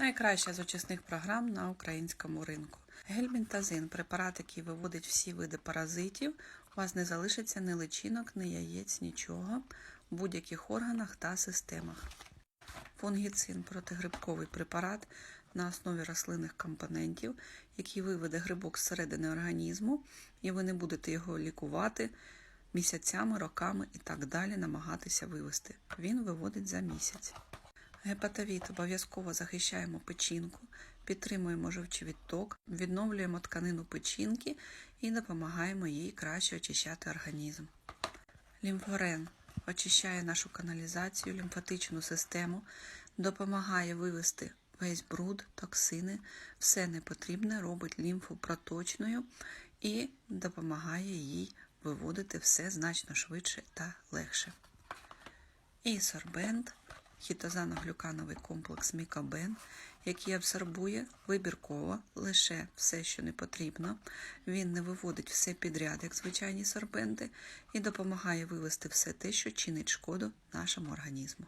Найкраща з очисних програм на українському ринку. Гельмінтазин препарат, який виводить всі види паразитів. У вас не залишиться ні личинок, ні яєць, нічого в будь-яких органах та системах. Фунгіцин протигрибковий препарат на основі рослинних компонентів, який виведе грибок зсередини організму, і ви не будете його лікувати місяцями, роками і так далі, намагатися вивести. Він виводить за місяць. Гепатовід обов'язково захищаємо печінку, підтримуємо жовчовідток, відновлюємо тканину печінки і допомагаємо їй краще очищати організм. Лімфорен очищає нашу каналізацію, лімфатичну систему, допомагає вивести весь бруд, токсини, все непотрібне, робить лімфу проточною і допомагає їй виводити все значно швидше та легше. І сорбент, хітозаноглюкановий комплекс Мікабен, який абсорбує вибірково лише все, що не потрібно. Він не виводить все підряд, як звичайні сорбенти, і допомагає вивести все те, що чинить шкоду нашому організму.